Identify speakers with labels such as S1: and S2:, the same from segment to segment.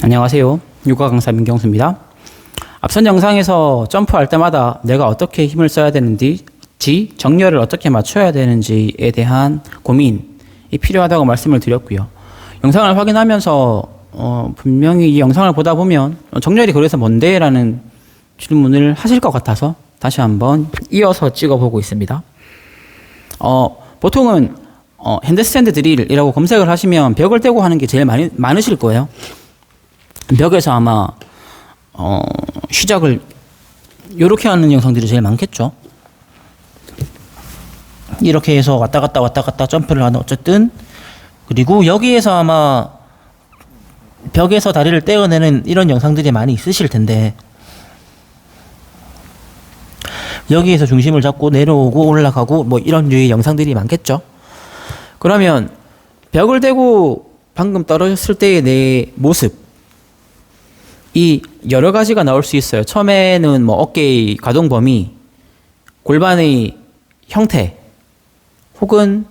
S1: 안녕하세요. 육아 강사 민경수입니다. 앞선 영상에서 점프할 때마다 내가 어떻게 힘을 써야 되는지, 지, 정렬을 어떻게 맞춰야 되는지에 대한 고민이 필요하다고 말씀을 드렸고요. 영상을 확인하면서 어, 분명히 이 영상을 보다 보면 어, 정렬이 그래서 뭔데? 라는 질문을 하실 것 같아서 다시 한번 이어서 찍어보고 있습니다. 어, 보통은 어, 핸드스탠드 드릴이라고 검색을 하시면 벽을 떼고 하는 게 제일 많이, 많으실 거예요. 벽에서 아마 어, 시작을 이렇게 하는 영상들이 제일 많겠죠. 이렇게 해서 왔다 갔다 왔다 갔다 점프를 하는 어쨌든 그리고 여기에서 아마 벽에서 다리를 떼어내는 이런 영상들이 많이 있으실 텐데 여기에서 중심을 잡고 내려오고 올라가고 뭐 이런 류의 영상들이 많겠죠. 그러면 벽을 대고 방금 떨어졌을 때의 내 모습 이 여러 가지가 나올 수 있어요. 처음에는 뭐 어깨의 가동 범위, 골반의 형태, 혹은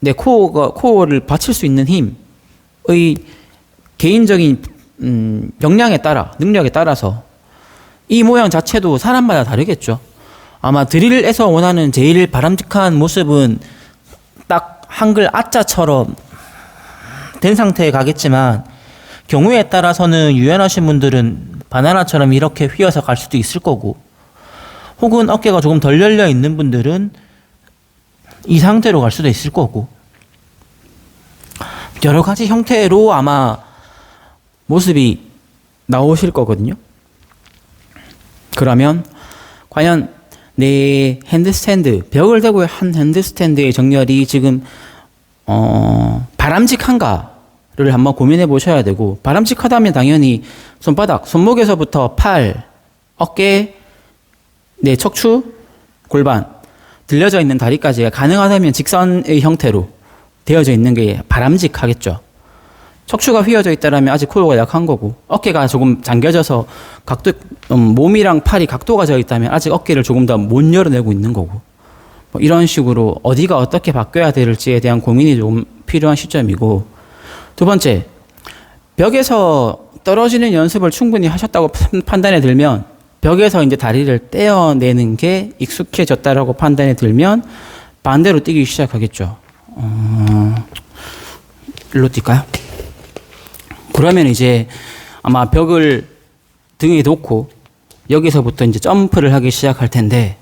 S1: 내 코어가 코어를 받칠 수 있는 힘의 개인적인 음, 역량에 따라 능력에 따라서 이 모양 자체도 사람마다 다르겠죠. 아마 드릴에서 원하는 제일 바람직한 모습은 딱 한글 아자처럼 된 상태에 가겠지만 경우에 따라서는 유연하신 분들은 바나나처럼 이렇게 휘어서 갈 수도 있을 거고 혹은 어깨가 조금 덜 열려 있는 분들은 이 상태로 갈 수도 있을 거고 여러 가지 형태로 아마 모습이 나오실 거거든요. 그러면 과연 내 핸드스탠드 벽을 대고 한 핸드스탠드의 정렬이 지금 어, 바람직한가 를 한번 고민해 보셔야 되고 바람직하다면 당연히 손바닥, 손목에서부터 팔, 어깨, 내 척추, 골반 들려져 있는 다리까지가 가능하다면 직선의 형태로 되어져 있는 게 바람직하겠죠. 척추가 휘어져 있다면 아직 코어가 약한 거고 어깨가 조금 잠겨져서 각도 음, 몸이랑 팔이 각도가 져 있다면 아직 어깨를 조금 더 못 열어내고 있는 거고 뭐 이런 식으로 어디가 어떻게 바뀌어야 될지에 대한 고민이 좀 필요한 시점이고 두 번째 벽에서 떨어지는 연습을 충분히 하셨다고 판- 판단이 들면 벽에서 이제 다리를 떼어내는 게 익숙해졌다라고 판단이 들면 반대로 뛰기 시작하겠죠. 어, 일로 뛸까요? 그러면 이제 아마 벽을 등에 놓고 여기서부터 이제 점프를 하기 시작할 텐데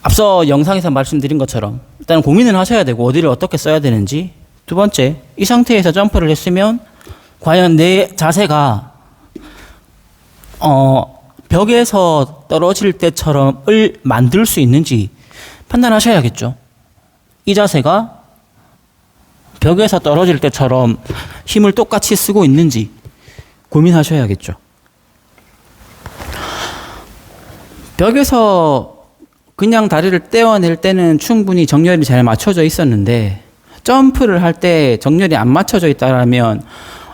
S1: 앞서 영상에서 말씀드린 것처럼 일단 고민을 하셔야 되고 어디를 어떻게 써야 되는지 두 번째 이 상태에서 점프를 했으면 과연 내 자세가 어 벽에서 떨어질 때처럼을 만들 수 있는지 판단하셔야겠죠. 이 자세가 벽에서 떨어질 때처럼 힘을 똑같이 쓰고 있는지 고민하셔야겠죠. 벽에서 그냥 다리를 떼어낼 때는 충분히 정렬이 잘 맞춰져 있었는데 점프를 할 때 정렬이 안 맞춰져 있다라면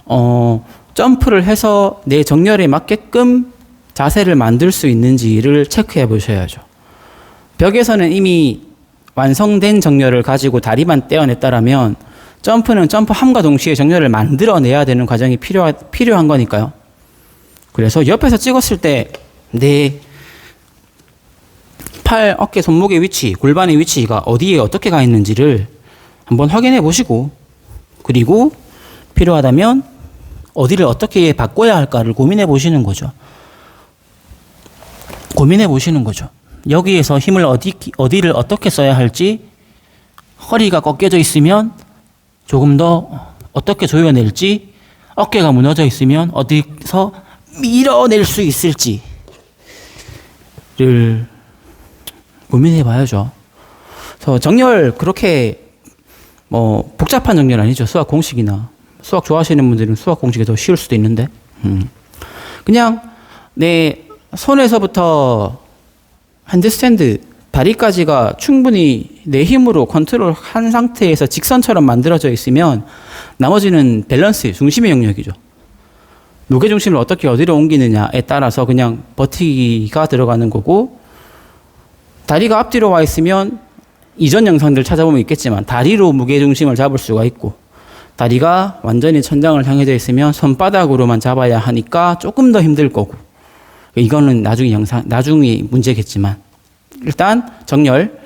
S1: 어 점프를 해서 내 정렬에 맞게끔 자세를 만들 수 있는지를 체크해 보셔야죠. 벽에서는 이미 완성된 정렬을 가지고 다리만 떼어냈다라면 점프는 점프함과 동시에 정렬을 만들어내야 되는 과정이 필요하, 필요한 거니까요. 그래서 옆에서 찍었을 때 내 팔, 어깨, 손목의 위치, 골반의 위치가 어디에 어떻게 가 있는지를 한번 확인해 보시고 그리고 필요하다면 어디를 어떻게 바꿔야 할까를 고민해 보시는 거죠. 고민해 보시는 거죠. 여기에서 힘을 어디, 어디를 어떻게 써야 할지 허리가 꺾여져 있으면 조금 더 어떻게 조여낼지 어깨가 무너져 있으면 어디서 밀어낼 수 있을지를 고민해 봐야죠. 정렬 그렇게 뭐 복잡한 정렬 아니죠. 수학 공식이나 수학 좋아하시는 분들은 수학 공식이 더 쉬울 수도 있는데 음. 그냥 내 손에서부터 핸드스탠드 다리까지가 충분히 내 힘으로 컨트롤 한 상태에서 직선처럼 만들어져 있으면 나머지는 밸런스, 중심의 영역이죠. 무게 중심을 어떻게 어디로 옮기느냐에 따라서 그냥 버티기가 들어가는 거고 다리가 앞뒤로 와 있으면 이전 영상들 찾아보면 있겠지만 다리로 무게 중심을 잡을 수가 있고 다리가 완전히 천장을 향해져 있으면 손바닥으로만 잡아야 하니까 조금 더 힘들 거고 이거는 나중에 영상 나중에 문제겠지만 일단 정렬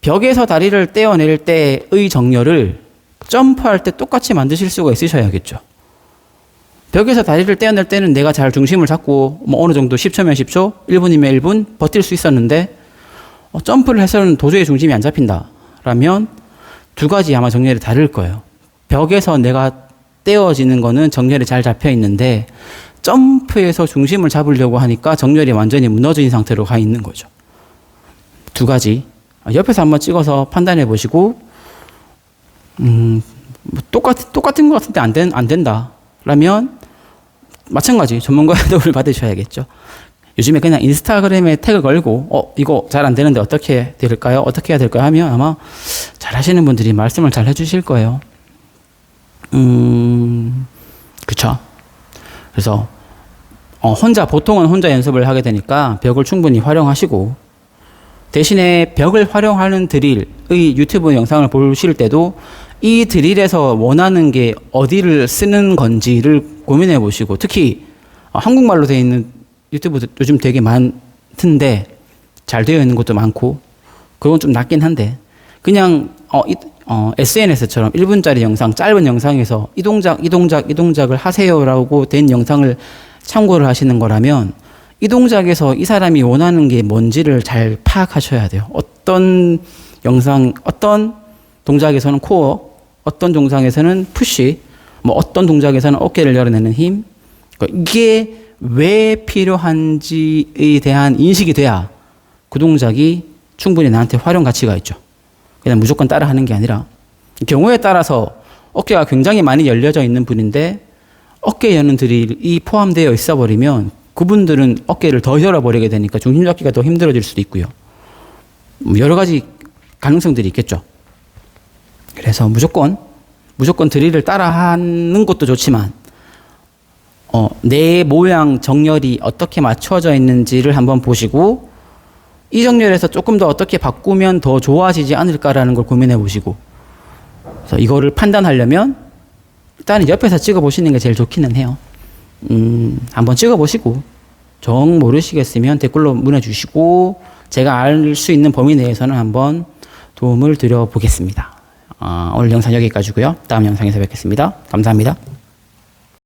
S1: 벽에서 다리를 떼어낼 때의 정렬을 점프할 때 똑같이 만드실 수가 있으셔야겠죠. 벽에서 다리를 떼어낼 때는 내가 잘 중심을 잡고 뭐 어느 정도 10초면 10초, 1분이면 1분 버틸 수 있었는데 어, 점프를 해서는 도저히 중심이 안 잡힌다라면 두 가지 아마 정렬이 다를 거예요. 벽에서 내가 떼어지는 거는 정렬이 잘 잡혀 있는데 점프해서 중심을 잡으려고 하니까 정렬이 완전히 무너진 상태로 가 있는 거죠. 두 가지 옆에서 한번 찍어서 판단해 보시고 음, 뭐 똑같 똑같은 것 같은데 안, 된, 안 된다 라면 마찬가지 전문가의 도움을 받으셔야겠죠. 요즘에 그냥 인스타그램에 태그 걸고 어 이거 잘 안 되는데 어떻게 될까요? 어떻게 해야 될까요? 하면 아마 잘 하시는 분들이 말씀을 잘 해주실 거예요. 음, 그쵸. 그래서 어, 혼자 보통은 혼자 연습을 하게 되니까 벽을 충분히 활용하시고 대신에 벽을 활용하는 드릴의 유튜브 영상을 보실 때도 이 드릴에서 원하는 게 어디를 쓰는 건지를 고민해 보시고 특히 어, 한국말로 되어 있는 유튜브 요즘 되게 많던데 잘 되어 있는 것도 많고 그건 좀 낮긴 한데 그냥 어, 이, 어, SNS처럼 1분짜리 영상 짧은 영상에서 이 동작 이 동작 이 동작을 하세요라고 된 영상을 참고를 하시는 거라면 이 동작에서 이 사람이 원하는 게 뭔지를 잘 파악하셔야 돼요. 어떤 영상, 어떤 동작에서는 코어, 어떤 동작에서는 푸시, 뭐 어떤 동작에서는 어깨를 열어내는 힘. 그러니까 이게 왜 필요한지에 대한 인식이 돼야 그 동작이 충분히 나한테 활용 가치가 있죠. 그냥 무조건 따라 하는 게 아니라 경우에 따라서 어깨가 굉장히 많이 열려져 있는 분인데 어깨 여는 드릴이 포함되어 있어 버리면 그분들은 어깨를 더 열어버리게 되니까 중심 잡기가 더 힘들어질 수도 있고요. 뭐 여러 가지 가능성들이 있겠죠. 그래서 무조건 무조건 드릴을 따라 하는 것도 좋지만 어, 내 모양 정렬이 어떻게 맞춰져 있는지를 한번 보시고 이 정렬에서 조금 더 어떻게 바꾸면 더 좋아지지 않을까라는 걸 고민해 보시고 그래서 이거를 판단하려면 일단 옆에서 찍어 보시는 게 제일 좋기는 해요. 음, 한번 찍어 보시고 정 모르시겠으면 댓글로 문의 주시고 제가 알 수 있는 범위 내에서는 한번 도움을 드려 보겠습니다. 어, 오늘 영상 여기까지고요. 다음 영상에서 뵙겠습니다. 감사합니다.